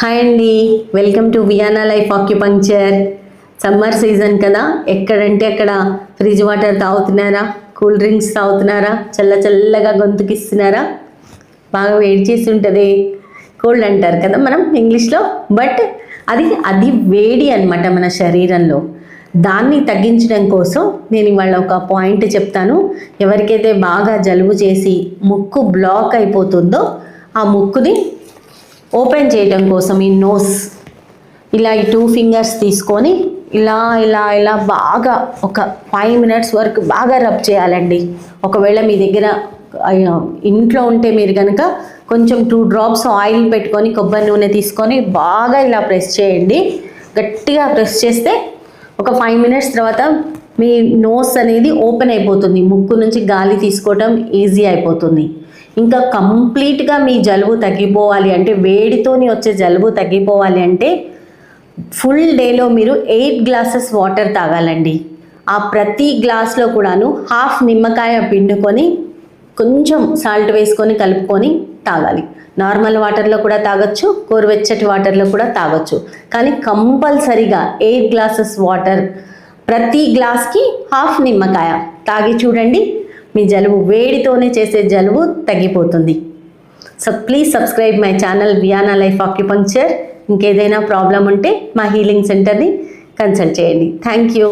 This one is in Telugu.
హాయ్ అండి welcome to Viyana life acupuncture summer season కదా. ఎక్కడంటే అక్కడ ఫ్రిడ్జ్ వాటర్ తాగుతున్నారా? కూల్ డ్రింక్స్ తాగుతున్నారా? చల్ల చల్లగా గొంతుకిస్తున్నారా? బాగా వేడి చేసి ఉంటుంది. కోల్డ్ అంటారు కదా మనం ఇంగ్లీష్లో బట్ అది అది వేడి అనమాట మన శరీరంలో. దాన్ని తగ్గించడం కోసం నేను ఇవాళ ఒక పాయింట్ చెప్తాను. ఎవరికైతే బాగా జలుబు చేసి ముక్కు బ్లాక్ అయిపోతుందో ఆ ముక్కుని ఓపెన్ చేయడం కోసం ఈ నోస్ ఇలా ఈ టూ ఫింగర్స్ తీసుకొని ఇలా ఇలా ఇలా బాగా ఒక ఫైవ్ మినిట్స్ వరకు బాగా రబ్ చేయాలండి. ఒకవేళ మీ దగ్గర ఇంట్లో ఉంటే మీరు కనుక కొంచెం టూ డ్రాప్స్ ఆయిల్ పెట్టుకొని కొబ్బరి నూనె తీసుకొని బాగా ఇలా ప్రెస్ చేయండి. గట్టిగా ప్రెస్ చేస్తే ఒక ఫైవ్ మినిట్స్ తర్వాత మీ నోస్ అనేది ఓపెన్ అయిపోతుంది. ముక్కు నుంచి గాలి తీసుకోవడం ఈజీ అయిపోతుంది. ఇంకా కంప్లీట్గా మీ జలుబు తగ్గిపోవాలి అంటే వేడితోని వచ్చే జలుబు తగ్గిపోవాలి అంటే ఫుల్ డేలో మీరు ఎయిట్ గ్లాసెస్ వాటర్ తాగాలండి. ఆ ప్రతి గ్లాస్లో కూడాను హాఫ్ నిమ్మకాయ పిండుకొని కొంచెం సాల్ట్ వేసుకొని కలుపుకొని తాగాలి. నార్మల్ వాటర్లో కూడా తాగొచ్చు గోరువెచ్చటి వాటర్లో కూడా తాగొచ్చు. కానీ కంపల్సరీగా ఎయిట్ గ్లాసెస్ వాటర్ ప్రతి గ్లాస్కి హాఫ్ నిమ్మకాయ. తాగి చూడండి. మీ జలుబు వేడితోనే చేసే జలుబు తగ్గిపోతుంది. So please subscribe my channel Viyana life acupuncture ఇంకేదైనా ప్రాబ్లం ఉంటే మా హీలింగ్ సెంటర్ని కన్సల్ట్ చేయండి. Thank you